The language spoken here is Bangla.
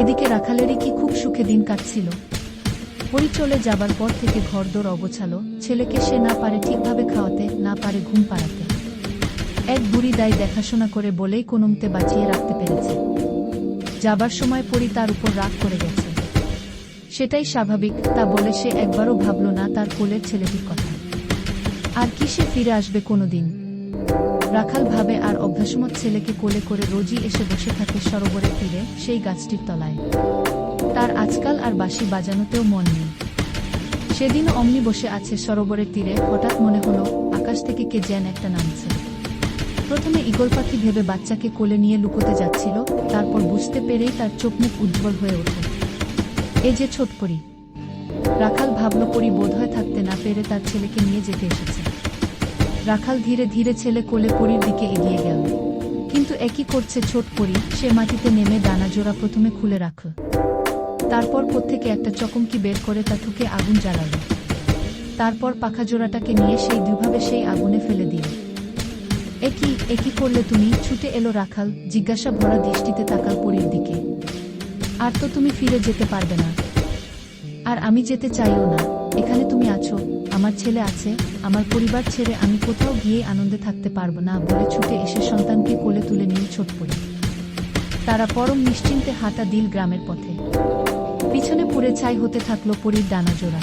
এদিকে রাখালেরই কি খুব সুখে দিন কাটছিল। পরি চলে যাবার পর থেকে ঘরদোর অগোছালো, ছেলেকে সে না পারে ঠিকভাবে খাওয়াতে, না পারে ঘুম পাড়াতে। এক বুড়ি দায় দেখাশোনা করে বলেই কোনমতে বাঁচিয়ে রাখতে পেরেছে। যাবার সময় পরি তার উপর রাগ করে গেছে। সেটাই স্বাভাবিক, তা বলে সে একবারও ভাবল না তার কোলের ছেলেটির কথা। আর কি সে ফিরে আসবে কোনোদিন? রাখাল ভাবে আর অভ্যাসমত ছেলেকে কোলে করে রোজই এসে বসে থাকে সরোবরের তীরে, সেই গাছটির তলায়। তার আজকাল আর বাঁশি বাজানোতেও মন নেই। সেদিন অমনি বসে আছে সরোবরের তীরে, হঠাৎ মনে হলো আকাশ থেকে কে যেন একটা নামছে। প্রথমে ঈগল পাখি ভেবে বাচ্চাকে কোলে নিয়ে লুকোতে যাচ্ছিল, তারপর বুঝতে পেরেই তার চোখ মুখ উজ্জ্বল হয়ে ওঠে। এ যে ছোট পরি রাখাল ভাবল পরি বোধহয় থাকতে না পেরে তার ছেলেকে নিয়ে যেতে এসেছে। রাখাল ধীরে ধীরে ছেলে কোলে পরির দিকে এগিয়ে গেল। কিন্তু একই করছে ছোট পরি, সে মাটিতে নেমে ডানা জোড়া প্রথমে খুলে রাখ তারপর থেকে একটা চকমকি বের করে তা থুকে আগুন জ্বালাল। তারপর পাখা জোড়াটাকে নিয়ে সেই দুভাবে সেই আগুনে ফেলে দিল। একই একই করলে তুমি, ছুটে এলো রাখাল, জিজ্ঞাসা ভরা দৃষ্টিতে তাকাল পরীর দিকে। আর তো তুমি ফিরে যেতে পারবে না। আর আমি যেতে চাইও না। এখানে তুমি আছো। আমার ছেলে আছে, আমার পরিবার ছেড়ে আমি কোথাও গিয়ে আনন্দে থাকতে পারব না, বলে ছুটে এসে সন্তানকে কোলে তুলে নিয়ে ছোট পড়ি। তারা পরম নিশ্চিন্তে হাঁটা দিল গ্রামের পথে। পিছনে পুড়ে ছাই হতে থাকল পরীর ডানা জোড়া।